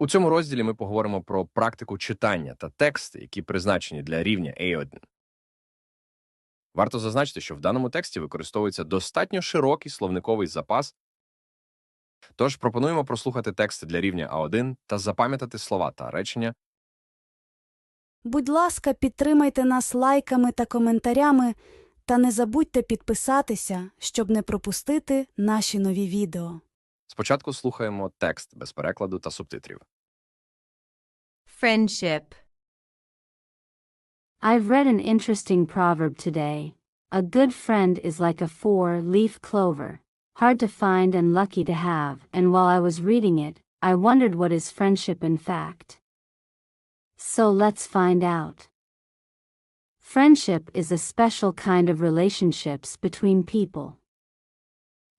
У цьому розділі ми поговоримо про практику читання та тексти, які призначені для рівня A1. Варто зазначити, що в даному тексті використовується достатньо широкий словниковий запас, тож пропонуємо прослухати тексти для рівня А1 та запам'ятати слова та речення, Будь ласка, підтримайте нас лайками та коментарями, та не забудьте підписатися, щоб не пропустити наші нові відео. Спочатку слухаємо текст без перекладу та субтитрів. Friendship. I've read an interesting proverb today. A good friend is like a four leaf clover, hard to find and lucky to have, and while I was reading it, I wondered what is friendship in fact. So let's find out. Friendship is a special kind of relationships between people.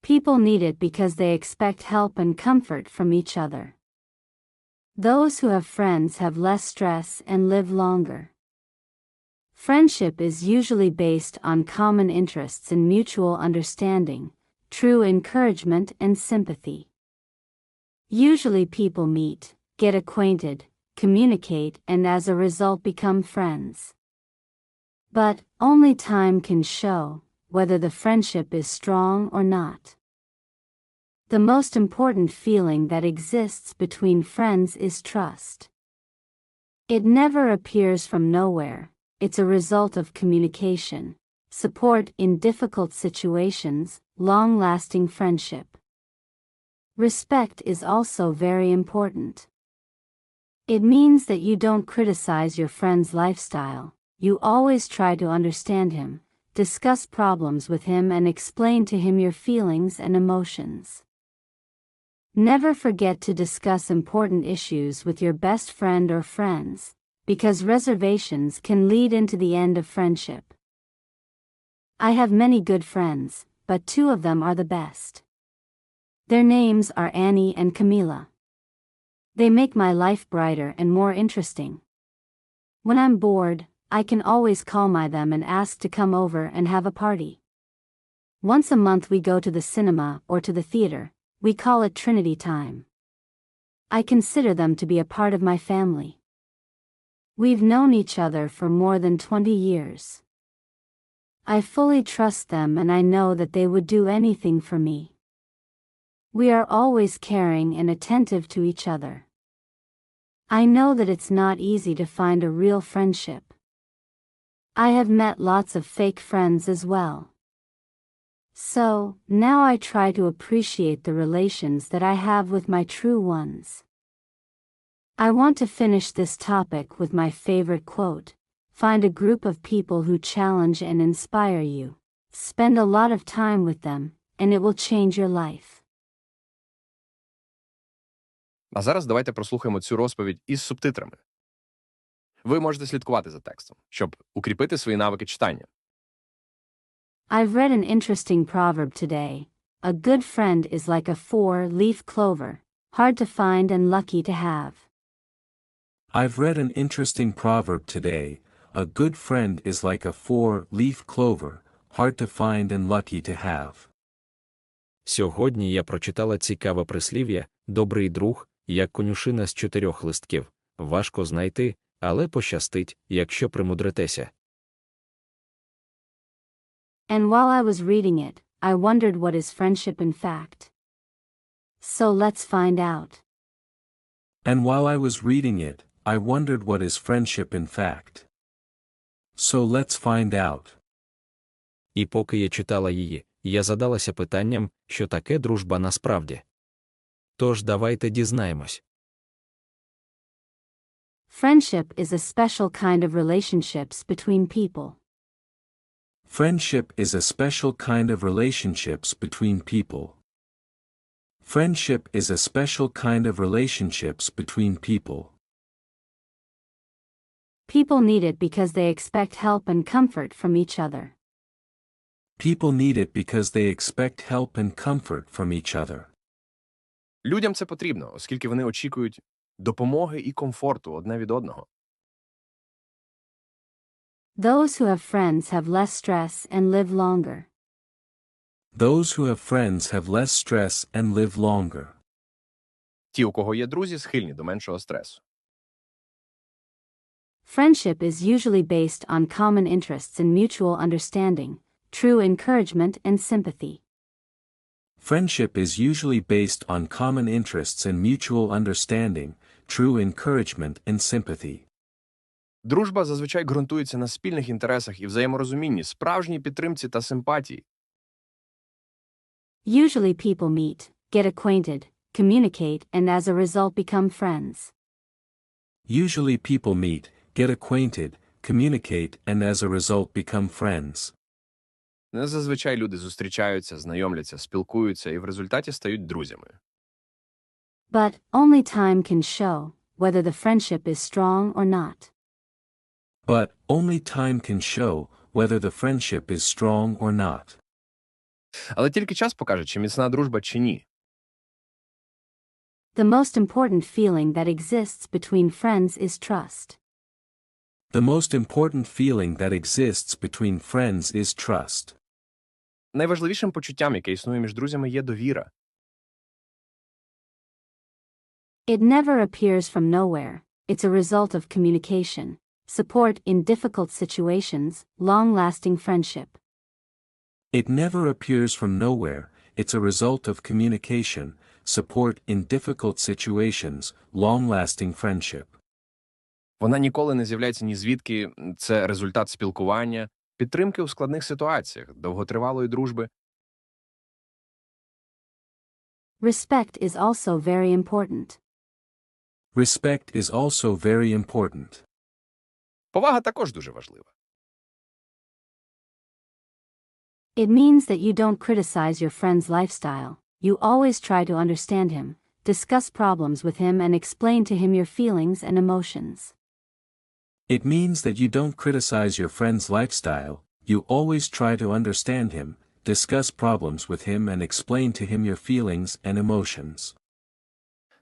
People need it because they expect help and comfort from each other. Those who have friends have less stress and live longer. Friendship is usually based on common interests and mutual understanding, true encouragement and sympathy. Usually people meet, get acquainted, communicate and as a result become friends. But, only time can show whether the friendship is strong or not. The most important feeling that exists between friends is trust. It never appears from nowhere, it's a result of communication, support in difficult situations, long lasting friendship. Respect is also very important. It means that you don't criticize your friend's lifestyle, you always try to understand him, discuss problems with him, and explain to him your feelings and emotions. Never forget to discuss important issues with your best friend or friends, because reservations can lead into the end of friendship. I have many good friends, but two of them are the best. Their names are Annie and Camila. They make my life brighter and more interesting. When I'm bored, I can always call my them and ask to come over and have a party. Once a month we go to the cinema or to the theater, we call it Trinity time. I consider them to be a part of my family. We've known each other for more than 20 years. I fully trust them and I know that they would do anything for me. We are always caring and attentive to each other. I know that it's not easy to find a real friendship. I have met lots of fake friends as well. So, now I try to appreciate the relations that I have with my true ones. I want to finish this topic with my favorite quote Find a group of people who challenge and inspire you. Spend a lot of time with them, and it will change your life. А зараз давайте прослухаємо цю розповідь із субтитрами. Ви можете слідкувати за текстом, щоб укріпити свої навики читання. I've read an interesting proverb today. A good friend is like a four leaf clover, hard to find and lucky to have. I've read an interesting proverb today. A good friend is like a four leaf clover, hard to find and lucky to have. Сьогодні я прочитала цікаве прислів'я Добрий друг, як конюшина з чотирьох листків. Важко знайти, але пощастить, якщо примудритеся. And while I was reading it, I wondered what is friendship in fact. So let's find out. And while I was reading it, I wondered what is friendship in fact. So let's find out. І поки я читала її, я задалася питанням, що таке дружба насправді. Тож давайте дізнаємось. Friendship is a special kind of relationships between people. Friendship is a special kind of relationships between people. Friendship is a special kind of relationships between people. People need it because they expect help and comfort from each other. People need it because they expect help and comfort from each other. Людям це потрібно, оскільки вони очікують допомоги і комфорту одне від одного. Those who have friends have less stress and live longer. Those who have friends have less stress and live longer. Ті, у кого є друзі, схильні до меншого стресу. Friendship is usually based on common interests and mutual understanding, true encouragement and sympathy. Friendship is usually based on common interests and mutual understanding, true encouragement and sympathy. Дружба зазвичай ґрунтується на спільних інтересах і взаєморозумінні, справжній підтримці та симпатії. Usually people meet, get acquainted, communicate, and as a result become friends. Usually people meet, get acquainted, communicate, and as a result become friends. Не зазвичай люди зустрічаються, знайомляться, спілкуються і в результаті стають друзями. But only time can show whether the friendship is strong or not. But, only time can show whether the friendship is strong or not. Але тільки час покаже, чи міцна дружба, чи ні. The most important feeling that exists between friends is trust. The most important feeling that exists between friends is trust. Найважливішим почуттям, яке існує між друзями, є довіра. It never appears from nowhere, it's a result of communication, support in difficult situations, long lasting friendship. It never appears from nowhere, it's a result of communication, support in difficult situations, long lasting friendship. Вона ніколи не з'являється ні звідки. Це результат спілкування, підтримки у складних ситуаціях, довготривалої дружби. Respect is also very important. Respect is also very important. Повага також дуже важлива. It means that you don't criticize your friend's lifestyle, you always try to understand him, discuss problems with him, and explain to him your feelings and emotions. It means that you don't criticize your friend's lifestyle, you always try to understand him, discuss problems with him, and explain to him your feelings and emotions.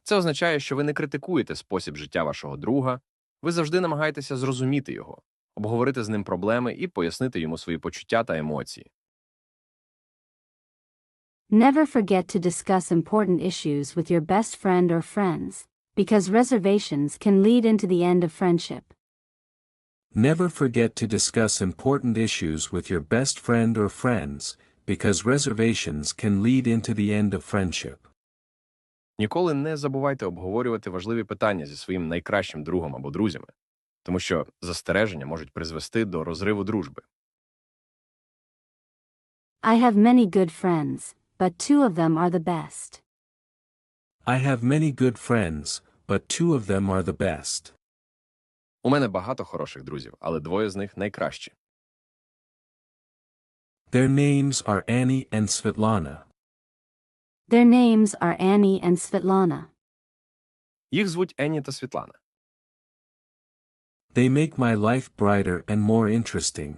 Це означає, що ви не критикуєте спосіб життя вашого друга, ви завжди намагаєтеся зрозуміти його, обговорити з ним проблеми і пояснити йому свої почуття та емоції. Never forget to discuss important issues with your best friend or friends, because reservations can lead into the end of friendship. Never forget to discuss important issues with your best friend or friends, because reservations can lead into the end of friendship. Ніколи не забувайте обговорювати важливі питання зі своїм найкращим другом або друзями, тому що застереження можуть призвести до розриву дружби. I have many good friends, but two of them are the best. I have many good friends, but two of them are the best. У мене багато хороших друзів, але двоє з них найкращі. Their names are Annie and Svetlana. Their names are Annie and Svetlana. Їх звуть Енні та Світлана. They make my life brighter and more interesting.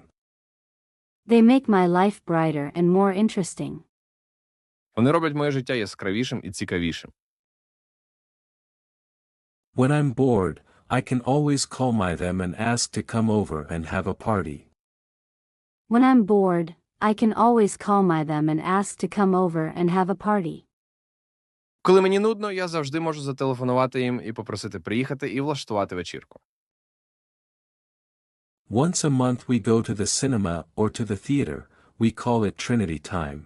They make my life brighter and more interesting. Вони роблять моє життя яскравішим і цікавішим. When I'm bored, I can always call my them and ask to come over and have a party. When I'm bored, I can always call my them and ask to come over and have a party. Коли мені нудно, я завжди можу зателефонувати їм і попросити приїхати і влаштувати вечірку. Once a month we go to the cinema or to the theater, we call it Trinity time.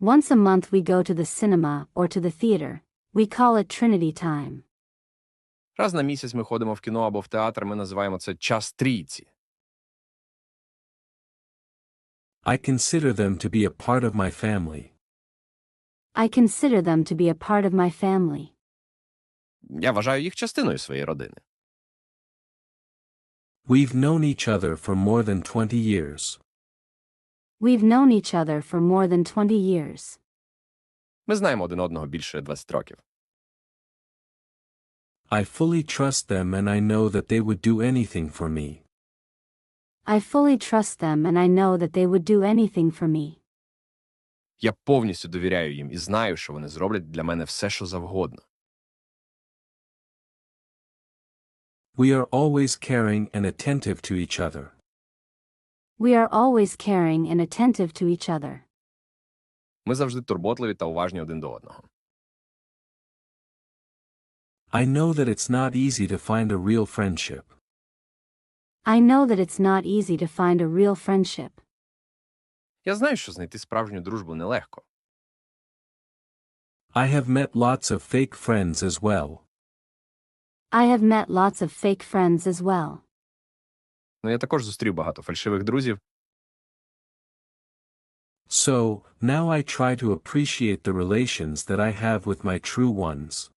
Once a month we go to the cinema or to the theater. We call it Trinity time. Раз на місяць ми ходимо в кіно або в театр, ми називаємо це час трійці. I consider them to be a part of my family. I consider them to be a part of my family. Я вважаю їх частиною своєї родини. We've known each other for more than 20 years. We've known each other for more than 20 years. Ми знаємо один одного більше 20 років. I fully trust them and I know that they would do anything for me. I fully trust them and I know that they would do anything for me. Я повністю довіряю їм і знаю, що вони зроблять для мене все, що завгодно. We are always caring and attentive to each other. We are always caring and attentive to each other. Ми завжди турботливі та уважні один до одного. I know that it's not easy to find a real friendship. I know that it's not easy to find a real friendship. Я знаю, що знайти справжню дружбу нелегко. I have met lots of fake friends as well. I have met lots of fake friends as well. Ну, я також зустрів багато фальшивих друзів, So, now I try to appreciate the relations that I have with my true ones.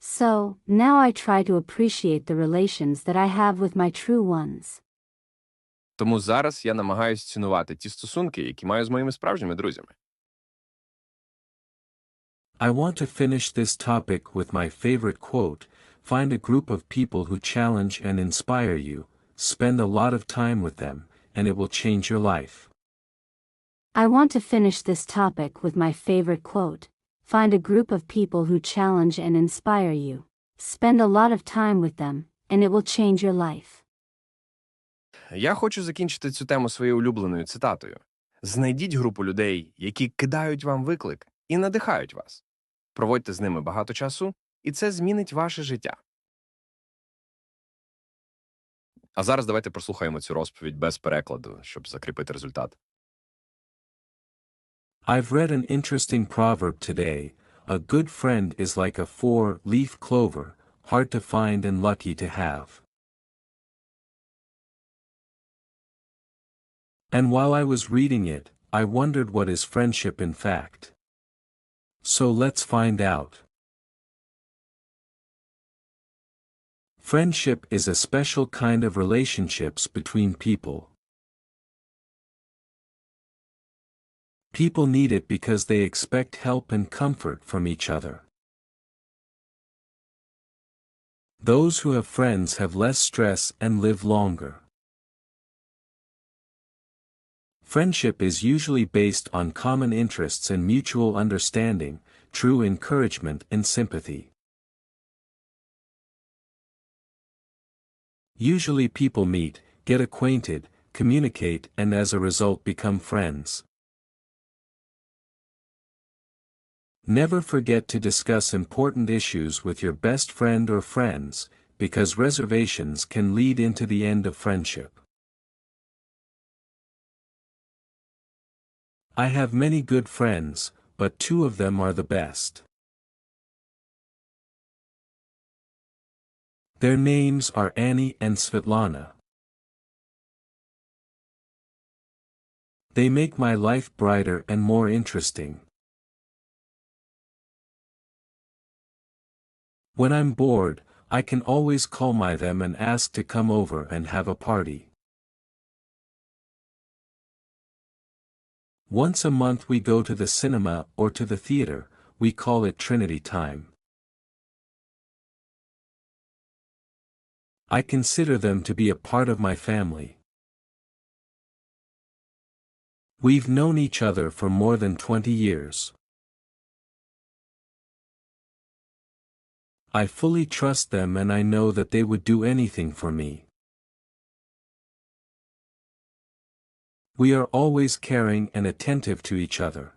So, now I try to appreciate the relations that I have with my true ones. тому зараз я намагаюся цінувати ті стосунки, які маю з моїми справжніми друзями. I want to finish this topic with my favorite quote Find a group of people who challenge and inspire you, spend a lot of time with them, and it will change your life. I want to finish this topic with my favorite quote Find a group of people who challenge and inspire you. Spend a lot of time with them, and it will change your life. Я хочу закінчити цю тему своєю улюбленою цитатою: знайдіть групу людей, які кидають вам виклик і надихають вас. Проводьте з ними багато часу, і це змінить ваше життя. А зараз давайте прослухаємо цю розповідь без перекладу, щоб закріпити результат. I've read an interesting proverb today a good friend is like a four leaf clover, hard to find and lucky to have. And while I was reading it, I wondered what is friendship in fact. So let's find out. Friendship is a special kind of relationships between people. People need it because they expect help and comfort from each other. Those who have friends have less stress and live longer. Friendship is usually based on common interests and mutual understanding, true encouragement and sympathy. Usually people meet, get acquainted, communicate and as a result become friends. Never forget to discuss important issues with your best friend or friends, because reservations can lead into the end of friendship. I have many good friends, but two of them are the best. Their names are Annie and Svetlana. They make my life brighter and more interesting. When I'm bored, I can always call my them and ask to come over and have a party. Once a month we go to the cinema or to the theater, we call it Trinity time. I consider them to be a part of my family. We've known each other for more than 20 years. I fully trust them and I know that they would do anything for me. We are always caring and attentive to each other.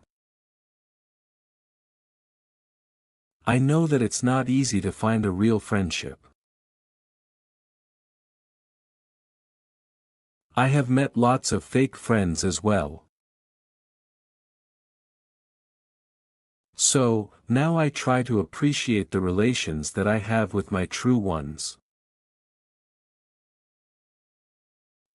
I know that it's not easy to find a real friendship. I have met lots of fake friends as well. So, now I try to appreciate the relations that I have with my true ones.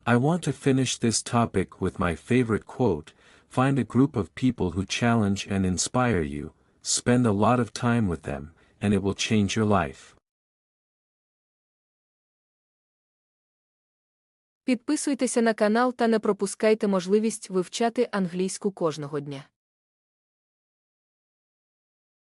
I want to finish this topic with my favorite quote find a group of people who challenge and inspire you, spend a lot of time with them, and it will change your life. Підписуйтеся на канал та не пропускайте можливість вивчати англійську кожного дня.